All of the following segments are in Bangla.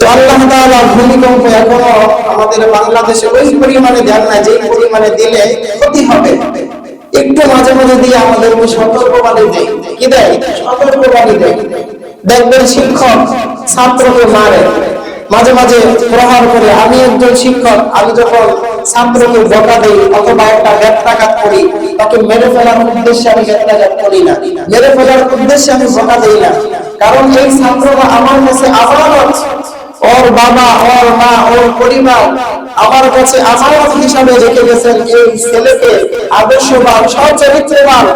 তো আল্লাহ তাআলা ভূমিকম্প এখনও আমাদের বাংলাদেশে ওই পরিমাণে দেন না পরিমাণে দিলে ক্ষতি হবে। একটু মাঝে মাঝে দিয়ে সতর্কবাণী দেয়। কি দেয়? সতর্কবাণী দেয়। দেখবেন শিক্ষক ছাত্রকে মারে। মাঝে মাঝে প্রহার করে, আমি একজন শিক্ষক, আমি যখন ছাত্রকে বকা দেই, অথবা একটা ব্যত্রাঘাত করি, তাকে মেরে ফেলার উদ্দেশ্যে আমি ব্যত্রাঘাত করি না। মেরে ফেলার উদ্দেশ্যে আমি বকা দেই না। কারণ এই ছাত্ররা আমার কাছে আমানত ওর বাবা, ওর মা, ওর পরিবার আমার কাছে আমানত হিসাবে রেখে গেছেন এই ছেলেকে, আদর্শবান সচরিত্রবান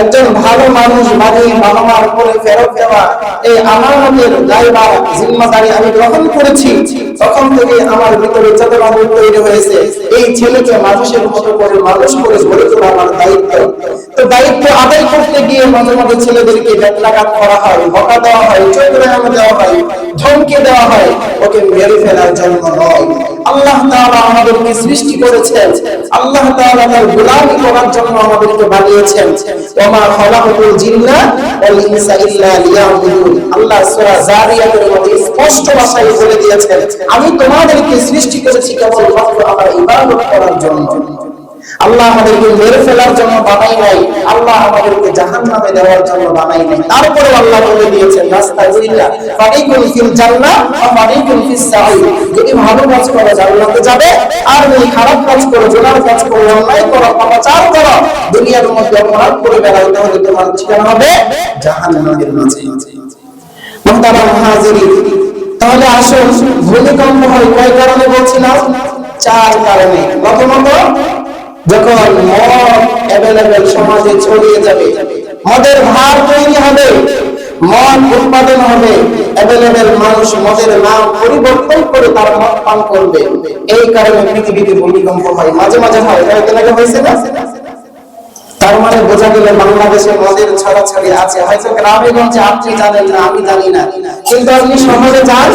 একজন ভালো মানুষ বানিয়ে বাবা করে ফেরত দেওয়া। এই আমানতের দায়ভার জিম্মাদারি আমি গ্রহণ করেছি। তখন থেকে আমার ভিতরে চেতনা তৈরি হয়েছে, এই ছেলেকে মানুষের মতো করে মানুষ করে গড়ে তোলা আমার দায়িত্ব। তো দায়িত্ব আদায় করতে গিয়ে মাঝে মাঝে ছেলেদেরকে ব্যত্রাঘাত করা হয়, বকা দেওয়া হয়, চোখ রেহামে দেওয়া হয়, ধমকে দেওয়া হয়, ওকে মেরে ফেলার জন্য নয়। আল্লাহ তাআলা আমাদেরকে সৃষ্টি করেছেন। আল্লাহ তাআলা তার গোলামি করার জন্য আমাদেরকে বানিয়েছেন। ওমা খালাকাতুল জিন্না ওয়াল ইনসা ইল্লা লিয়াবুদুন। আল্লাহ সূরা জারিয়াতের মধ্যে স্পষ্ট ভাষায় বলে দিয়েছেন, আমি তোমাদেরকে সৃষ্টি করেছি কেবলমাত্র আমার ইবাদত করার জন্য। আল্লাহ আমাদেরকে মেরে ফেলার জন্য বানাই নাই, আল্লাহ আমাদেরকে জাহান্নামে দেওয়ার জন্য বানাই নাই। তারপরে আল্লাহ বলে দিয়েছেন রাস্তা বুঝিলা ফারিকুল ফিল জান্নাহ ওয়া ফারিকুল ফিস সাঈর যদি ভালো কাজ করো, জান্নাতে যাবে। আর যদি খারাপ কাজ করো জোনার কাজ করো, অন্যায় করো পাপাচার করো, দুনিয়ার মধ্যে অপরাধ করে বেড়াও, তাহলে তোমার ঠিকানা হবে জাহান্নামের মাঝে। মুহতারাম হাজিরিন তাহলে আসুন, ভূমিকম্প হয় কয় কারণে বলছিলাম? চার কারণে। প্রথমত, যখন মদ অ্যাভেলেবেল সমাজে ছড়িয়ে যাবে, মদের ভার তৈরি হবে, মদ উৎপাদন হবে অ্যাভেলেবেল মানুষ মদের নাম পরিবর্তন করে তার মদ পান করবে। এই কারণে পৃথিবীতে ভূমিকম্প হয়। মাঝে মাঝে হয় হয়েছে না? তার মানে বোঝা গেল বাংলাদেশে মদের ছড়াছড়ি আছে। হয়তো গ্রামে গঞ্জে আপনি জানেন না, আমি জানি না। কিন্তু আপনি সমাজে যান,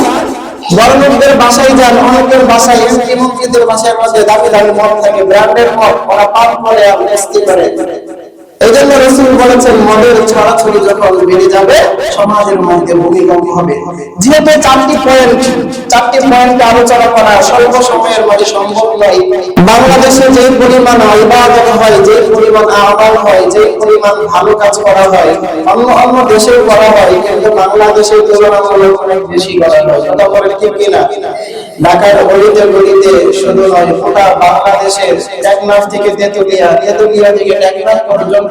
বড়লোকদের বাসায় যান, অনেকের বাসায় এমপি মন্ত্রীদের বাসায় মধ্যে দামি দামি মদ থাকে, ব্র্যান্ডের মদ, ওরা পান করে আপনি করে। এই জন্য বলেছেন, মদের ছড়াছড়ি যখন বেড়ে যাবে, সমাজের মধ্যে ভূমিকম্প হবে। যেহেতু চারটি পয়েন্ট চারটি পয়েন্ট আলোচনা করা স্বল্প সময়ের মধ্যে সম্ভব নয়। বাংলাদেশে যে পরিমাণ ইবাদত হয়, যে পরিমাণ আমল হয়, যে পরিমাণ ভালো কাজ করা হয়, অন্য অন্য দেশেও করা হয়, কিন্তু বাংলাদেশের তুলনামূলক অনেক বেশি করা হয়। কথা বলেন ঠিক কিনা? ঢাকার গলিতে গলিতে শুধু নয়, গোটা বাংলাদেশের টেকনাফ থেকে তেতুলিয়া তেতুলিয়া থেকে টেকনাফ পর্যন্ত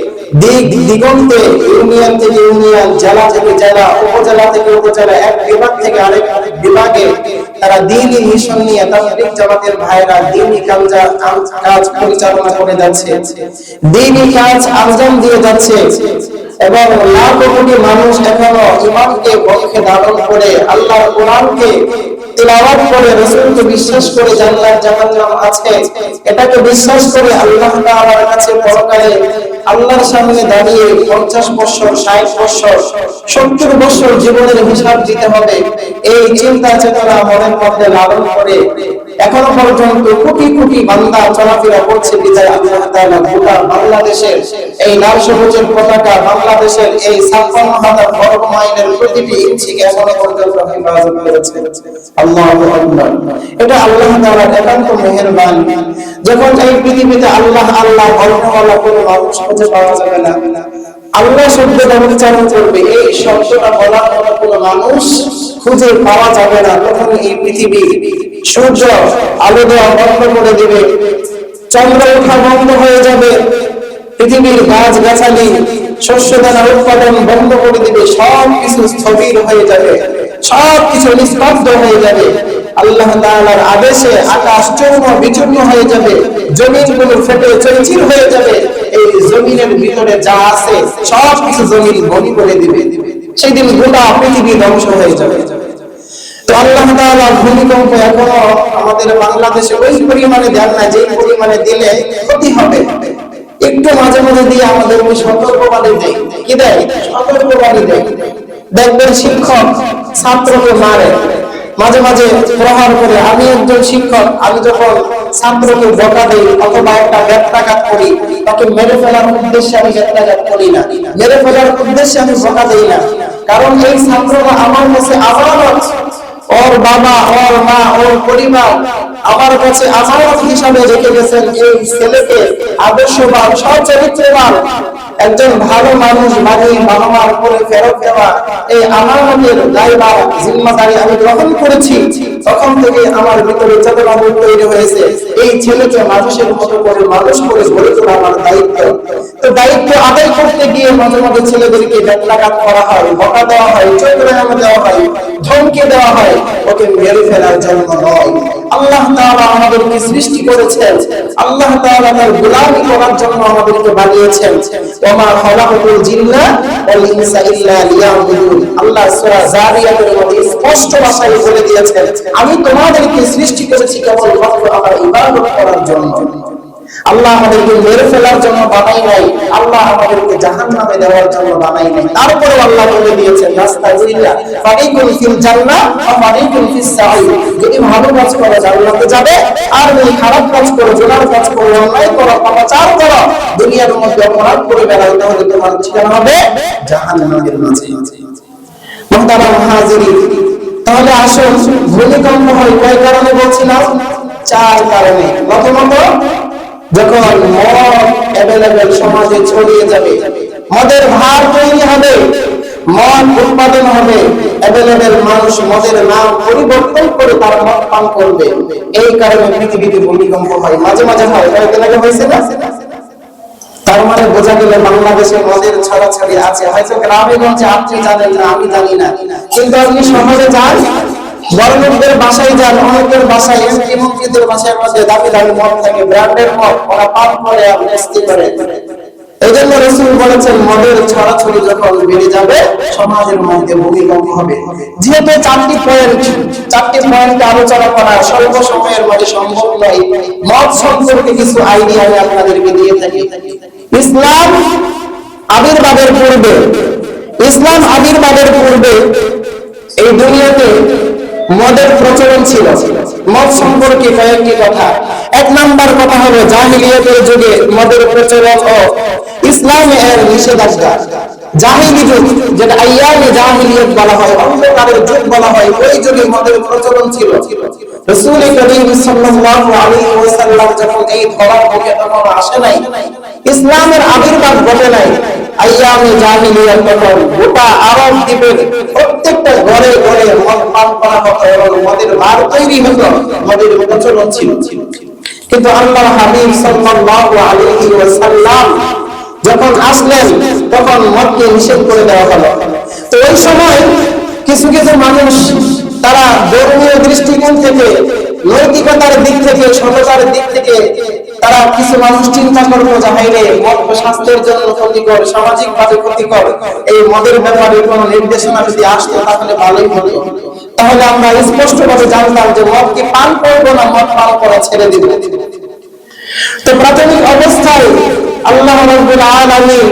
দিগন্তে ইউনিয়ন থেকে ইউনিয়ন, জেলা থেকে জেলা, উপজেলা থেকে উপজেলা, এক বিভাগ থেকে আরেক বিভাগে তারা দিনই মিশন নিয়ে জামাতের ভাইরা দিনই কাজ পরিচালনা করে যাচ্ছে। দিনই কাজ আঞ্জাম দিয়ে যাচ্ছে। এবং লাখ কোটি মানুষ এখনও ধারণ করে আল্লাহর কোরআনকে এটাকে বিশ্বাস করে কাছে সামনে দাঁড়িয়ে 50 বছর 60 বছর 70 বছর জীবনের হিসাব দিতে হবে। এই চিন্তা চেতনা মনের মধ্যে লালন করে এখনও পর্যন্ত কোটি কোটি বান্দা চলাফেরা করছে বাংলাদেশের এই লাল সবুজের পতাকা, বাংলাদেশের এই প্রতিটি এখনও পর্যন্ত আল্লাহু যখন এই পৃথিবীতে আল্লাহ আল্লাহ মানুষ পাওয়া যাবে না, আল্লাহ শব্দটা উচ্চারণ করবে, এই শব্দটা বলার কোনো মানুষ খুঁজে পাওয়া যাবে না। তখন এই পৃথিবী সূর্য আলো দেওয়া বন্ধ করে দিবে। চন্দ্র ওঠা বন্ধ হয়ে যাবে। পৃথিবীর গাছ গাছালি শস্য দানা উৎপাদন বন্ধ করে দিবে। সব কিছু স্থবির হয়ে যাবে। সব কিছু নিস্তব্ধ হয়ে যাবে। আল্লাহ তাআলার আদেশে আকাশ চূর্ণ বিচূর্ণ হয়ে যাবে। জমিনগুলো ফেটে চৌচির হয়ে যাবে। এই জমিনের ভিতরে যা আছে সব কিছু জমিন বনি করে দিবে। সেই দিন গোটা পৃথিবী ধ্বংস হয়ে যাবে। তো আল্লাহ তাআলা ভূমিকম্প এখনও আমাদের বাংলাদেশে ওই পরিমাণে দেন না পরিমাণে দিলে ক্ষতি হবে। একটু মাঝে মাঝে দিয়ে আমাদেরকে সতর্কবাণী দেয়। কি দেয়? সতর্কবাণী দেয়। দেখবেন শিক্ষক ছাত্রকে মারে। মাঝে মাঝে প্রহার করে, আমি একজন শিক্ষক, আমি যখন ছাত্রকে বকা দেই অথবা একটা ব্যত্যাঘাত করি, তাকে মেরে ফেলার উদ্দেশ্যে আমি ব্যত্যাঘাত করি না। মেরে ফেলার উদ্দেশ্যে আমি বকা না। কারণ এই ছাত্ররা আমার কাছে ওর বাবা, ওর মা, ওর পরিবার আমার কাছে হিসাবে রেখে গেছেন এই ছেলেকে আদর্শবান, সচরিত্রবান, একজন ভালো মানুষ বানিয়ে বাবা করে ফেরত দেওয়া। এই আমানতের দায়ভার, জিম্মাদারি আমি গ্রহণ করেছি। তখন থেকে আমার ভিতরে চেতনা বোধ তৈরি হয়েছে, এই ছেলেকে মানুষের মতো করে মানুষ করে গড়ে তোলা আমার দায়িত্ব। তো দায়িত্ব আদায় করতে গিয়ে মাঝে মাঝে ছেলেদেরকে ব্যাটলাঘাত করা হয়, বকা দেওয়া হয়, চোখ দেওয়া হয়, ধমকে দেওয়া হয়, ওকে মেরে ফেলার জন্য নয়। আল্লাহ তাআলা আমাদেরকে সৃষ্টি করেছেন। আল্লাহ তাআলা তার গোলামি করার জন্য আমাদেরকে বানিয়েছেন। ওমা খালাকুল জিন্না ওয়াল ইনসা ইল্লা লিয়াবুদুন। আল্লাহ সূরা জারিয়াতের মধ্যে স্পষ্ট ভাষায় বলে দিয়েছেন, আমি তোমাদেরকে সৃষ্টি করেছি কেবল মাত্র আমার ইবাদত করার জন্য। আল্লাহ আমাদেরকে মেরে ফেলার জন্য বানাই নাই, আল্লাহ আমাদেরকে জাহান্নামে দেওয়ার জন্য বানাই নাই। তারপরে আল্লাহ বলে দিয়েছেন, রাস্তা বুঝিয়া ফারিকুল ফিল জান্নাহ ওয়া ফারিকুল ফিস সাঈদ যদি ভালো কাজ করো, জান্নাতে যাবে, আর যদি খারাপ কাজ করো জোনার কাজ করো, অন্যায় করো, পাপাচার করো, দুনিয়ার মধ্যে অপরাধ করে বেড়াও, তাহলে তোমার ঠিকানা হবে জাহান্নামের মাঝে। মুহতারাম হাজিরিন, তাহলে আসুন, ভূমিকম্প হয় কয় কারণে বলছিলাম? চার কারণে। প্রথমত যখন মদ অ্যাভেলেবেল সমাজে ছড়িয়ে যাবে, মদের ভার তৈরি হবে, মদ উৎপাদন হবে অ্যাভেলেবেল মানুষ মদের নাম পরিবর্তন করে তার মদ পান করবে। এই কারণে পৃথিবীতে ভূমিকম্প হয়, মাঝে মাঝে হয় কয়েকদিন আগে হয়েছে না? তার মানে বোঝা গেল বাংলাদেশে মদের ছড়াছড়ি আছে। হয়তো গ্রামে গঞ্জে আপনি জানেন না, আমি জানি না। কিন্তু আপনি শহরে যান বড়লোকদের বাসায় যান, অনেকের বাসায় মন্ত্রীদের বাসায় মধ্যে মদ থাকে, ব্র্যান্ডের মদ ওরা পান করে করে। এই জন্য রসুল বলেছেন, মদের ছড়াছড়ি যখন বেড়ে যাবে, সমাজের মধ্যে ভূমিকম্প হবে। যেহেতু চারটি পয়েন্ট চারটি আলোচনা করা স্বল্প সময়ের মধ্যে সম্ভব নয়, মদ সম্পর্কে কিছু আইডিয়া আমি আপনাদেরকে দিয়ে থাকি। ইসলাম আবির্ভাবের পূর্বে, ইসলাম আবির্ভাবের পূর্বে এই দুনিয়াতে মদের প্রচলন ছিল। মদ সম্পর্কে কয়েকটি কথা। এক নাম্বার কথা হলো যুগে মদের প্রচলন ও ইসলামের নিষেধাজ্ঞা। জাহিলি যুগ যেটা আইয়ামে বলা হয়, অন্ধকারের যুগ বলা হয়, ওই যুগে মদের প্রচলন ছিল। রাসূল করিম সাল্লাল্লাহু আলাইহি ওয়াসাল্লাম যখন এই ধরার মুখে তখন আসে নাই, ইসলামের আবির্ভাব ঘটে নাই কিন্তু আল্লাহ হাবিব যখন আসলেন, তখন মদকে নিষেধ করে দেওয়া হলো। তো ওই সময় কিছু কিছু মানুষ, তারা ধর্মীয় দৃষ্টিকোণ থেকে, নৈতিকতার দিক থেকে, সততার দিক থেকে তারা কিছু মানুষ চিন্তা করব যে মদ স্বাস্থ্যের জন্য ক্ষতিকর সামাজিক ভাবে ক্ষতিকর। এই মদের ব্যাপারে কোনো নির্দেশনা যদি আসতো, তাহলে ভালোই হতো। তাহলে আমরা স্পষ্ট ভাবে জানতাম যে, মদ কি পান করব না মদ পান করা ছেড়ে দিব। তো প্রাথমিক অবস্থায় আল্লাহ রব্বুল আলামিন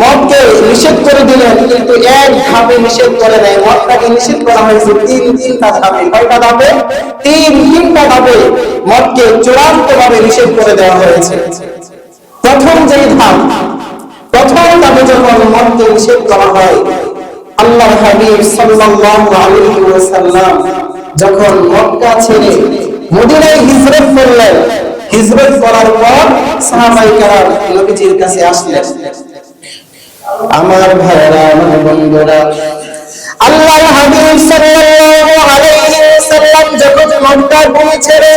মদকে নিষেধ করে দিলেন কিন্তু এক ধাপে নিষেধ করে মদটাকে নিষেধ করা হয়েছে তিন তিনটা ধাপে। কয়টা ধাপে? তিন তিনটা ধাপে মদকে চূড়ান্ত ভাবে নিষেধ করে দেওয়া হয়েছে। প্রথম যে ধাপ, প্রথম ধাপে যখন মদকে নিষেধ করা হয় আল্লাহ হাবিব সাল্লাল্লাহু আলাইহি ওয়াসাল্লাম যখন মক্কা ছেড়ে মদিনায় হিজরত করলেন, হিজরত করার পর সাহাবাই কারাম নবীজির কাছে আসলেন। আমার ভাইরা, আমার বন্ধুরা। আল্লাহ হাবিব সাল্লাল্লাহু আলাইহি ওয়াসাল্লাম যখন মক্কা ভূমি ছেড়ে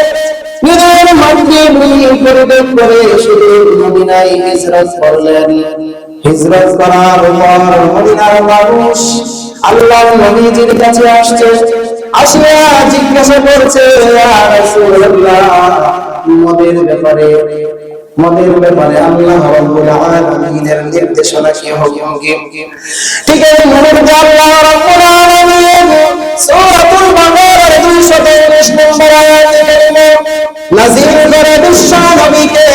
নিজের মাটি ভূমি পরিত্যাগ করে শুধু মদিনায় হিজরত করলেন। হিজরত করার পর মদিনার মানুষ আল্লাহ নবীজির কাছে আসছে। আসিয়া জিজ্ঞাসা করছে, ইয়া রাসূলুল্লাহ মদের ব্যাপারে মনের ব্যাপারে আল্লাহ আলামিনের নির্দেশনা কি হবে ঠিক আছে মনের আল্লাহ আলামিন সূরাতুল নম্বর নাযিল করে বিশ্ব নবীকে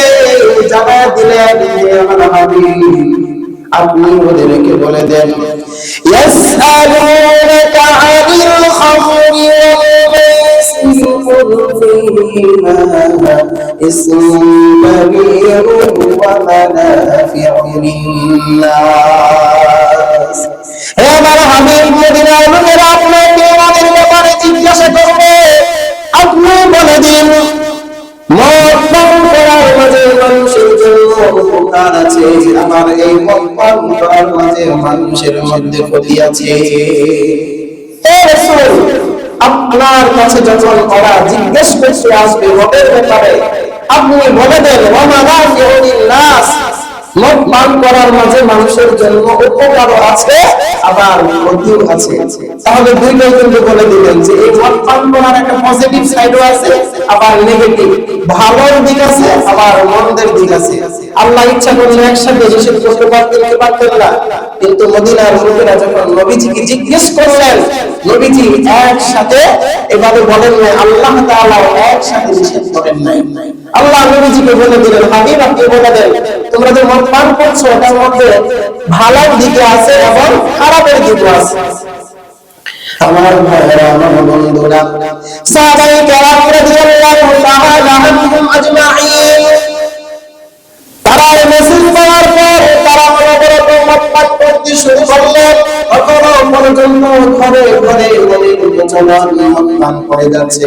জবাব দিলেন আমার হাবিব, আপনি ওদেরকে বলে দেন আনিল খামরি ওয়াল মাইসির ফিহিমা اسم كبير ومنافع للناس হে আমার হাবিব মদিনার লোকেরা আপনাকে আমাদের ব্যাপারে জিজ্ঞাসা করবে আপনি বলে দিন মদ পান করার মাঝে মানুষের জন্য উপকার আছে আমার এই মদ পান করার মাঝে মানুষের মধ্যে ক্ষতি আছে হে রাসূল আপনার কাছে যখন ওরা জিজ্ঞেস করছে, আসবে মদের ব্যাপারে। আপনি বলে দেন ওমানা ইউনিন নাস। মদ পান করার মাঝে মানুষের জন্য উপকারও আছে, আবার ক্ষতিও আছে। তাহলে দুইটাই কিন্তু বলে দিলেন যে এই মদ পান করার একটা পজিটিভ সাইডও আছে, আবার নেগেটিভ ভালোর দিক আছে, আবার মন্দের দিক আছে। আল্লাহ ইচ্ছা করলে একসাথে নিষেধ করতে পারতেন, কি পারতেন না। কিন্তু মদিনার লোকেরা যখন নবীজিকে জিজ্ঞেস করলেন, নবীজি একসাথে এভাবে বলেন নাই, আল্লাহ তাআলা একসাথে নিষেধ করেন নাই। আল্লাহ নবীজিকে বলে দিলেন হাবিব আপনি বলে দেন তোমরা যে মদ পান করছ ওটার মধ্যে ভালোর দিকে আছে এবং খারাপের দিকে আছে। আমার ভাইরা আমার বন্ধুরা সাহাবায়ে কেরাম রাদিয়াল্লাহু তাআলা আনহুম আজমাইন। তারা এই মেসেজ পাওয়ার পর তারা অনবরত মতপাত করতে শুরু করলেন ঘরে ঘরে চলন মতপান করে যাচ্ছে।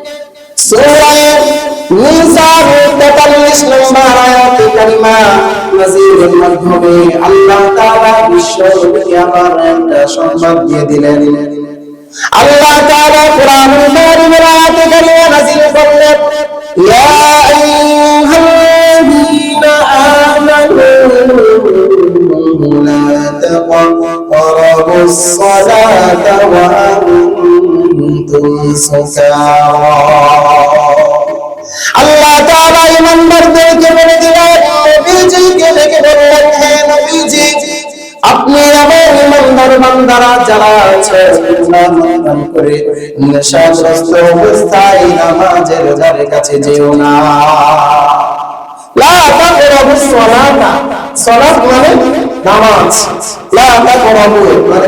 সূরা নিসার 43 নম্বর আয়াতে কারিমা নাযিলের মাধ্যমে আল্লাহ তাআলা বিশ্বকে আবার একটা ঈমানদারদেরকে বলে দিলেন মানে মানে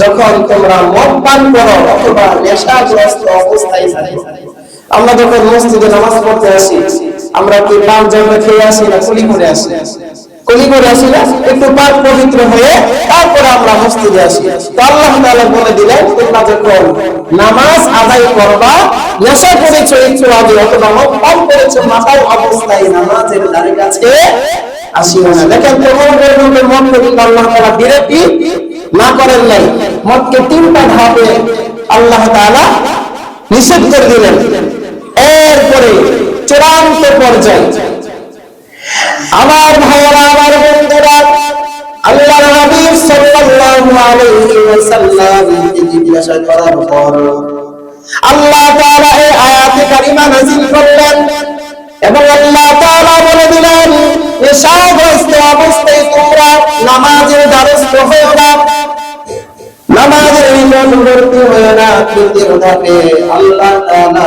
যখন তোমরা মদ পান করো অথবা নেশাগ্রস্ত অবস্থায় আমরা যখন মসজিদে নামাজ পড়তে আসি, আমরা কি পান জন্য খেয়ে আসি না কুলি করে আসি? কুলি করে আসি না? একটু পাক পবিত্র হয়ে তারপরে আমরা মসজিদে আসি। তো আল্লাহ তাআলা বলে দিলেন, তোমরা যখন নামাজ আদায় করবা, নেশা করেছ একটু আগে অথবা মদ করেছ, মাথায় অবস্থায় নামাজের ধারে কাছে আসিও না। দেখেন মধ্যে মদ থেকে আল্লাহ তাআলা বিরতি না করেন নাই। মদকে তিনটা ধাপে আল্লাহ তাআলা নিষেধ করে দিলেন। এরপরে চূড়ান্ত পর্যায়ে আমার ভাইয়েরা আমার বন্ধুরা আল্লাহ নবী সাল্লাল্লাহু আলাইহি ওয়াসাল্লাম জিজ্ঞাসা করার পর আল্লাহ তাআলা এই আয়াতে কারিমা নাযিল করলেন এবং আল্লাহ তাআলা বলে দিলেন, নেশাগ্রস্ত অবস্থায় তোমরা নামাজের দ্বারস্থ হয়ে না। নামাজের নিকটবর্তী হয় না ধাপে আল্লাহ তাআলা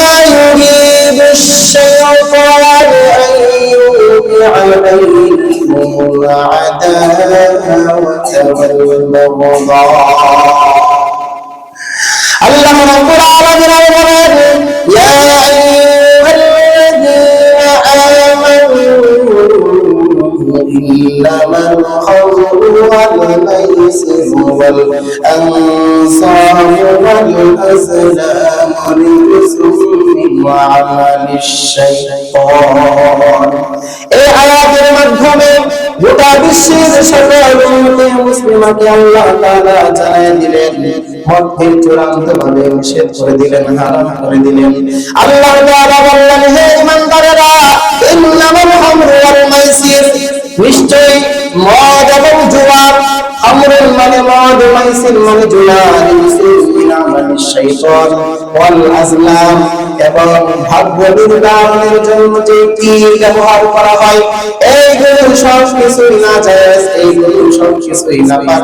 عليهم العداوة والبغضاء اللهم رب العالمين ذنوبنا يا أيها الذين آمنوا إنما الخمر والميسر والأنصار والأزلام رجس وعمل الشيطان মাধ্যমে গোটা বিশ্বের সকল উম্মতে মুসলিমাকে আল্লাহ তাআলা জানায় দিলেন। মদকে চূড়ান্ত ভাবে নিষেধ করে দিলেন, হারাম করে দিলেন। আল্লাহ তাআলা বললেন, হে ইমানদারেরা ইন্নামাল খামরু ওয়াল মাইসির। নিশ্চয়ই মদ এবং জুয়া আমরুল মানে মদ মাইসির মানে জুয়া আজলাম এবং ভাগ্য নির্ধারণের জন্য যে তীর ব্যবহার করা হয়, এইগুলো সব কিছুই না জায়েজ এইগুলো সব কিছুই না পাক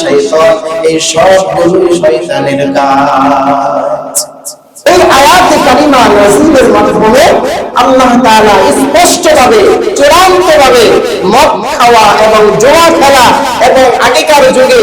শয়তান, এই শয়তানের কাজ। এই কারিমা নাযিলের মাধ্যমে আল্লাহ তাআলা মদ খাওয়া এবং জোয়া খেলা এবং আগেকার যুগে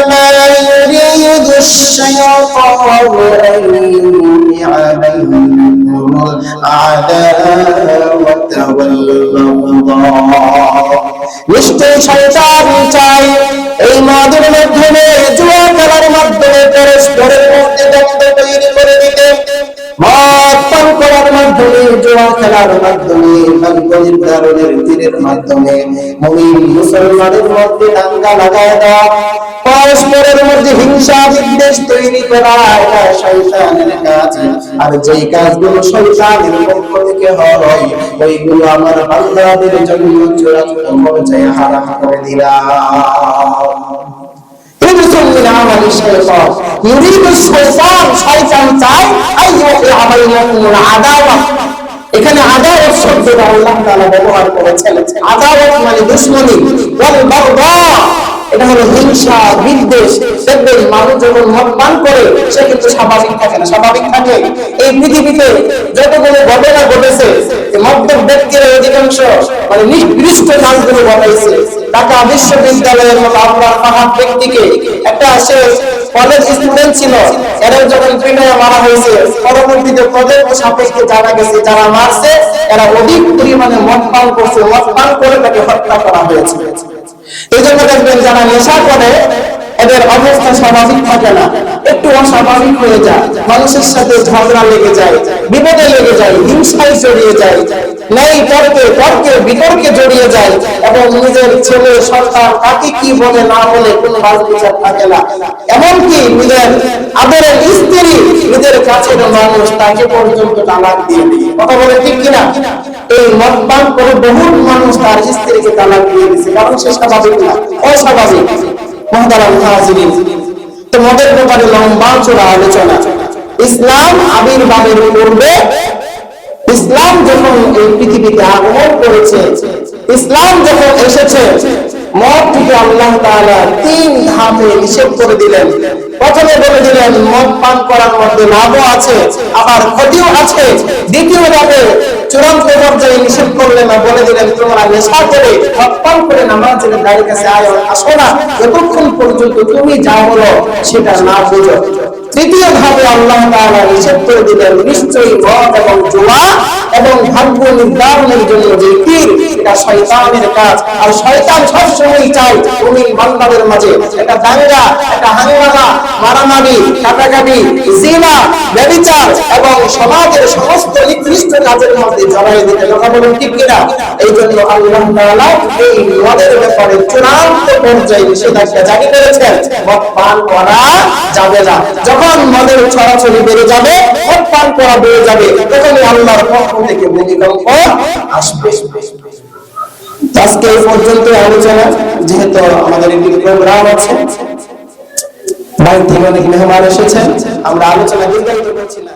الشيطان أن يوقع بينكم العداوة والبغضاء নিশ্চয় শয়তান চাই এই মদের মাধ্যমে জুয়া খেলার মাধ্যমে পরস্পরের মধ্যে দ্বন্দ্ব তৈরি করে দিতে মদ পান করার মাধ্যমে জুয়া খেলার মাধ্যমে ভাগ্য নির্ধারণের তীরের মাধ্যমে মুমিন মুসলমানের মধ্যে দাঙ্গা লাগায় দেওয়া পরস্পরের মধ্যে হিংসা বিদ্বেষ তৈরি করা, এটা শয়তানের কাজ। আর যেই কাজগুলো শয়তানের পক্ষ থেকে হয়, ওইগুলো আমার বান্দাদের জন্য চূড়ান্ত পর্যায়ে হারাম করে দিলাম। এখানে আদালত শব্দটা আল্লাহ ব্যবহার করেছেন। আদালত মানে দুশ্মনী। বল বাগদা এটা হলো হিংসা, বিদ্বেষ, দেখবেন মানুষ যখন মদ পান করে, সে কিন্তু স্বাভাবিক থাকে না, স্বাভাবিক থাকে। এই পৃথিবীতে যতগুলো ঘটনা ঘটেছে মদ্যপ অধিকাংশ মানে নিকৃষ্ট কাজগুলো ঘটাইছে। ঢাকা বিশ্ববিদ্যালয়ের মতো আপনার পাহাড় ব্যক্তিকে একটা সে কলেজ স্টুডেন্ট ছিল এরা যখন মারা হয়েছে, পরবর্তীতে প্রজন্ম সাপেক্ষে জানা গেছে, যারা মারছে, এরা অধিক পরিমাণে মদ পান করছে, মদ পান করে তাকে হত্যা করা হয়েছে। এই জন্য দেখবেন যারা নেশা করে এদের অবস্থা স্বাভাবিক থাকে না। একটু অস্বাভাবিক হয়ে যায়। মানুষের সাথে ঝগড়া লেগে যায়, বিপদে লেগে যায়, হিংসায় জড়িয়ে যায় নেই তর্কে তর্কে বিতর্কে জড়িয়ে যায় এবং নিজের ছেলে, সন্তান কাকে কি বলে, না বলে কোনো বাজবিচার থাকে না। এমনকি নিজের আদরের স্ত্রী নিজের কাছের মানুষ তাকে পর্যন্ত তালাক দিয়ে কথা বলে ঠিক কিনা? এই মদ পান করে বহু মানুষ তার স্ত্রীকে তালাক দিয়ে দিচ্ছে কারণ সে স্বাভাবিক না, অস্বাভাবিক। মহতারাম হাজিরিন তো মদের ব্যাপারে লম্বা চূড়া আলোচনা। ইসলাম আবির্ভাবের পূর্বে ইসলাম যখন এই পৃথিবীতে আগমন করেছে, ইসলাম যখন এসেছে মদ থেকে আল্লাহ তিন ধাপে নিষেধ করে দিলেন। প্রথমে বলে দিলেন মদ পান করার মধ্যে লাভও আছে, আবার ক্ষতিও আছে। দ্বিতীয় ধাপে চূড়ান্ত পর্যায়ে নিষেধ করলেন না বলে দিলেন তোমরা নেশা করে পান করে দাঁড়িয়ে কাছে আয় আসো না, যতক্ষণ পর্যন্ত তুমি যা বলো সেটা না বুঝো। তৃতীয় ধাপে আল্লাহ তাআলা নিষেধ করে দিলেন, নিশ্চয়ই মদ এবং জুয়া এবং ভাগ্য নির্ধারণের জন্য যে তীর এটা শয়তানের কাজ। আর শয়তান সবসময় চায় মুমিন বান্দাদের মাঝে এটা দাঙ্গা এটা হাঙ্গামা মারামারি, কাটাকাটি, জিনা ব্যভিচার এবং সমাজের সমস্ত নিকৃষ্ট কাজের মধ্যে জড়াই দিতে কথা বলেন ঠিক কিনা? এই জন্য আল্লাহ তাআলা এই মদের ব্যাপারে চূড়ান্ত পর্যায়ে নিষেধাজ্ঞা জারি করেছেন। মদ পান করা যাবে না। মদের ছড়াছড়ি বেড়ে যাবে করা বেড়ে যাবে। তখনই আল্লাহর পক্ষ থেকে ভূমিকম্প আসবে। আজকে এই পর্যন্ত আলোচনা, যেহেতু আমাদের একটি প্রোগ্রাম আছে বাইরে থেকে অনেক মেহমান এসেছেন, আমরা আলোচনা দীর্ঘায়িত করছি না।